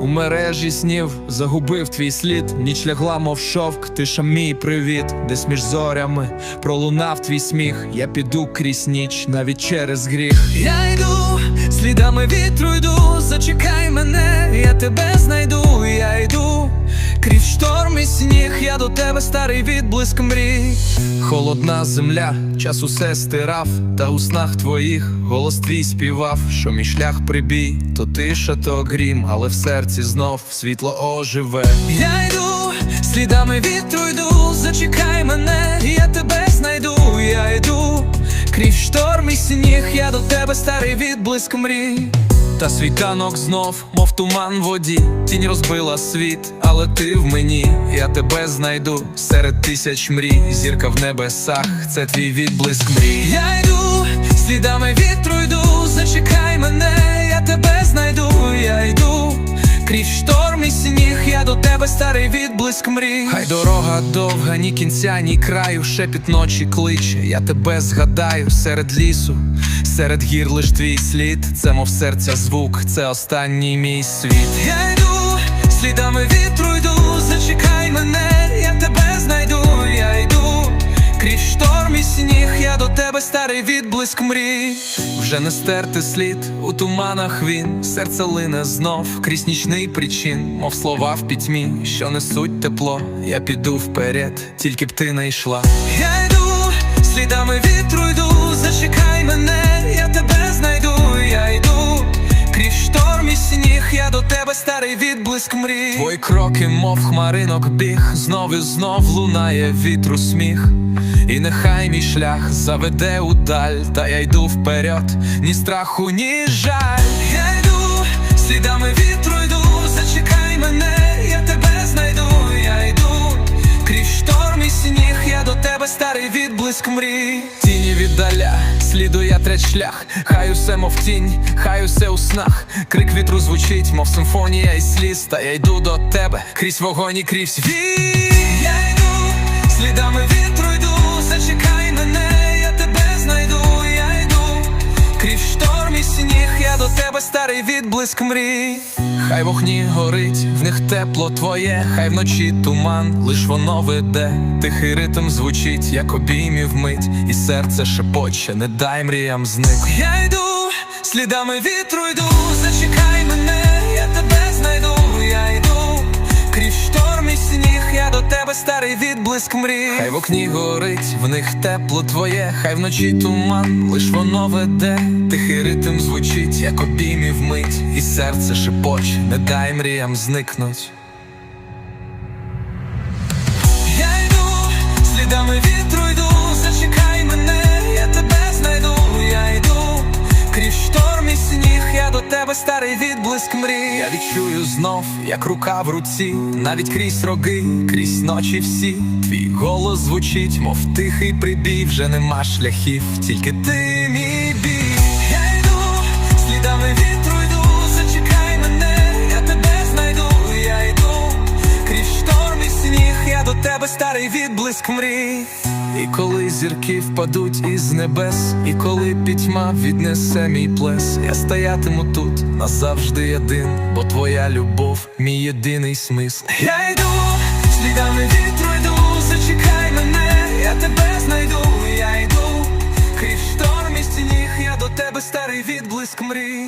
У мережі снів загубив твій слід, ніч лягла, мов шовк, тиша мій привіт, десь між зорями пролунав твій сміх. Я піду крізь ніч, навіть через гріх. Я йду, слідами вітру йду, зачекай мене, я тебе знайду. Крізь шторм і сніг, я до тебе старий відблиск мрій. Холодна земля, час усе стирав, та у снах твоїх голос твій співав, що мій шлях прибій, то тиша, то грім, але в серці знов світло оживе. Я йду, слідами вітру йду, зачекай мене, я тебе знайду, я йду. Крізь шторм і сніг, я до тебе старий відблиск мрій. Та світанок знов, мов туман в воді, тінь розбила світ, але ти в мені, я тебе знайду серед тисяч мрій, зірка в небесах, це твій відблиск мрій. Я йду, слідами вітру йду, зачекай мене, я тебе знайду, я йду. Крізь шторм і сніг, я до тебе старий відблиск мрій. Хай дорога довга, ні кінця, ні краю, шепіт ночі кличе, я тебе згадаю серед лісу, серед гір лиш твій слід, це мов серця звук, це останній мій світ. Я йду, слідами вітру йду, зачекай мене, і сніг, я до тебе старий відблиск мрій. Вже не стерти слід у туманах він, серце лине знов, крізь нічний причин, мов слова в пітьмі, що несуть тепло. Я піду вперед, тільки б ти не йшла. Старий відблиск мрій. Твої кроки, мов хмаринок біг, знов і знов лунає вітру сміх. І нехай мій шлях заведе удаль, та я йду вперед, ні страху, ні жаль. Я йду, слідами вітру йду, відблиск мрій. Тіні віддаля, сліду я треть шлях, хай усе мов тінь, хай усе у снах. Крик вітру звучить, мов симфонія і сліз, та я йду до тебе крізь вогонь і крізь вій. Я йду, слідами вітру тебе відблиск мрій. Хай вогні горить, в них тепло твоє, хай вночі туман, лиш воно веде, тихий ритм звучить, як обіймів мить, і серце шепоче, не дай мріям зник. Я йду, слідами вітру йду, відблиск мрій. Хай в окні горить, в них тепло твоє, хай вночі туман, лиш воно веде, тихий ритм звучить, як обіймів мить, і серце шепоче, не дай мріям зникнуть. Я йду, слідами вітру відблиск мрій. Я відчую знов, як рука в руці, навіть крізь роги, крізь ночі всі. Твій голос звучить, мов тихий прибій, вже нема шляхів, тільки ти мій бій. Я йду, слідами вітру йду, зачекай мене, я тебе знайду, я йду. Крізь шторм і сніг, я до тебе старий відблиск мрій. І коли зірки впадуть із небес, і коли пітьма віднесе мій плес, я стоятиму тут назавжди один, бо твоя любов, мій єдиний смисл. Я йду, слідами вітру йду, зачекай мене, я тебе знайду, я йду. Крізь шторм і сніг, я до тебе старий відблиск мрій.